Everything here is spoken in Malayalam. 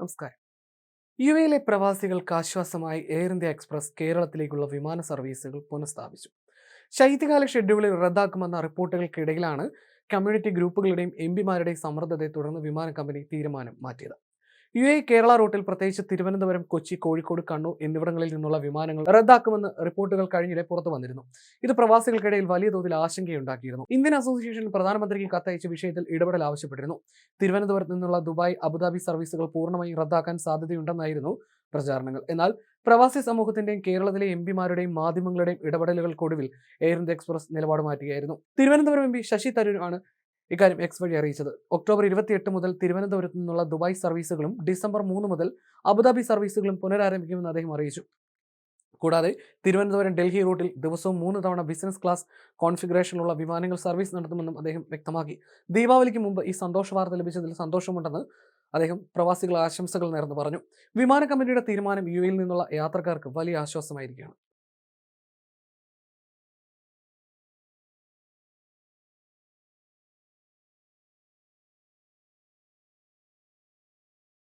നമസ്കാരം. യു എയിലെ പ്രവാസികൾക്ക് ആശ്വാസമായി എയർ ഇന്ത്യ എക്സ്പ്രസ് കേരളത്തിലേക്കുള്ള വിമാന സർവീസുകൾ പുനഃസ്ഥാപിച്ചു. ശൈത്യകാല ഷെഡ്യൂളിൽ റദ്ദാക്കുമെന്ന റിപ്പോർട്ടുകൾക്കിടയിലാണ് കമ്മ്യൂണിറ്റി ഗ്രൂപ്പുകളുടെയും എം പിമാരുടെയും സമ്മർദ്ദത്തെ തുടർന്ന് വിമാന കമ്പനി തീരുമാനം മാറ്റിയത്. യു എ കേരള റൂട്ടിൽ പ്രത്യേകിച്ച് തിരുവനന്തപുരം കൊച്ചി കോഴിക്കോട് കണ്ണൂർ എന്നിവിടങ്ങളിൽ നിന്നുള്ള വിമാനങ്ങൾ റദ്ദാക്കുമെന്ന് റിപ്പോർട്ടുകൾ കഴിഞ്ഞിടെ പുറത്തു വന്നിരുന്നു. ഇത് പ്രവാസികൾക്കിടയിൽ വലിയ തോതിൽ ആശങ്കയുണ്ടാക്കിയിരുന്നു. ഇന്ത്യൻ അസോസിയേഷൻ പ്രധാനമന്ത്രിക്ക് കത്തയച്ച വിഷയത്തിൽ ഇടപെടൽ ആവശ്യപ്പെട്ടിരുന്നു. തിരുവനന്തപുരത്ത് നിന്നുള്ള ദുബായ് അബുദാബി സർവീസുകൾ പൂർണമായും റദ്ദാക്കാൻ സാധ്യതയുണ്ടെന്നായിരുന്നു പ്രചാരണങ്ങൾ. എന്നാൽ പ്രവാസി സമൂഹത്തിന്റെയും കേരളത്തിലെ എം പിമാരുടെയും മാധ്യമങ്ങളുടെയും ഇടപെടലുകൾക്കൊടുവിൽ എയർ ഇന്ത്യ എക്സ്പ്രസ് നിലപാട് മാറ്റുകയായിരുന്നു. തിരുവനന്തപുരം എം പി ശശി തരൂരാണ് ഇക്കാര്യം എക്സ് വഴി അറിയിച്ചത്. ഒക്ടോബർ ഇരുപത്തിയെട്ട് മുതൽ തിരുവനന്തപുരത്ത് നിന്നുള്ള ദുബായ് സർവീസുകളും ഡിസംബർ മൂന്ന് മുതൽ അബുദാബി സർവീസുകളും പുനരാരംഭിക്കുമെന്ന് അദ്ദേഹം അറിയിച്ചു. കൂടാതെ തിരുവനന്തപുരം ഡൽഹി റൂട്ടിൽ ദിവസവും മൂന്ന് തവണ ബിസിനസ് ക്ലാസ് കോൺഫിഗറേഷനിലുള്ള വിമാനങ്ങൾ സർവീസ് നടത്തുമെന്നും അദ്ദേഹം വ്യക്തമാക്കി. ദീപാവലിക്ക് മുമ്പ് ഈ സന്തോഷ വാർത്ത ലഭിച്ചതിൽ സന്തോഷമുണ്ടെന്ന് അദ്ദേഹം പ്രവാസികൾ ആശംസകൾ നേർന്ന് പറഞ്ഞു. വിമാന കമ്പനിയുടെ തീരുമാനം യു നിന്നുള്ള യാത്രക്കാർക്ക് വലിയ ആശ്വാസമായിരിക്കുകയാണ്.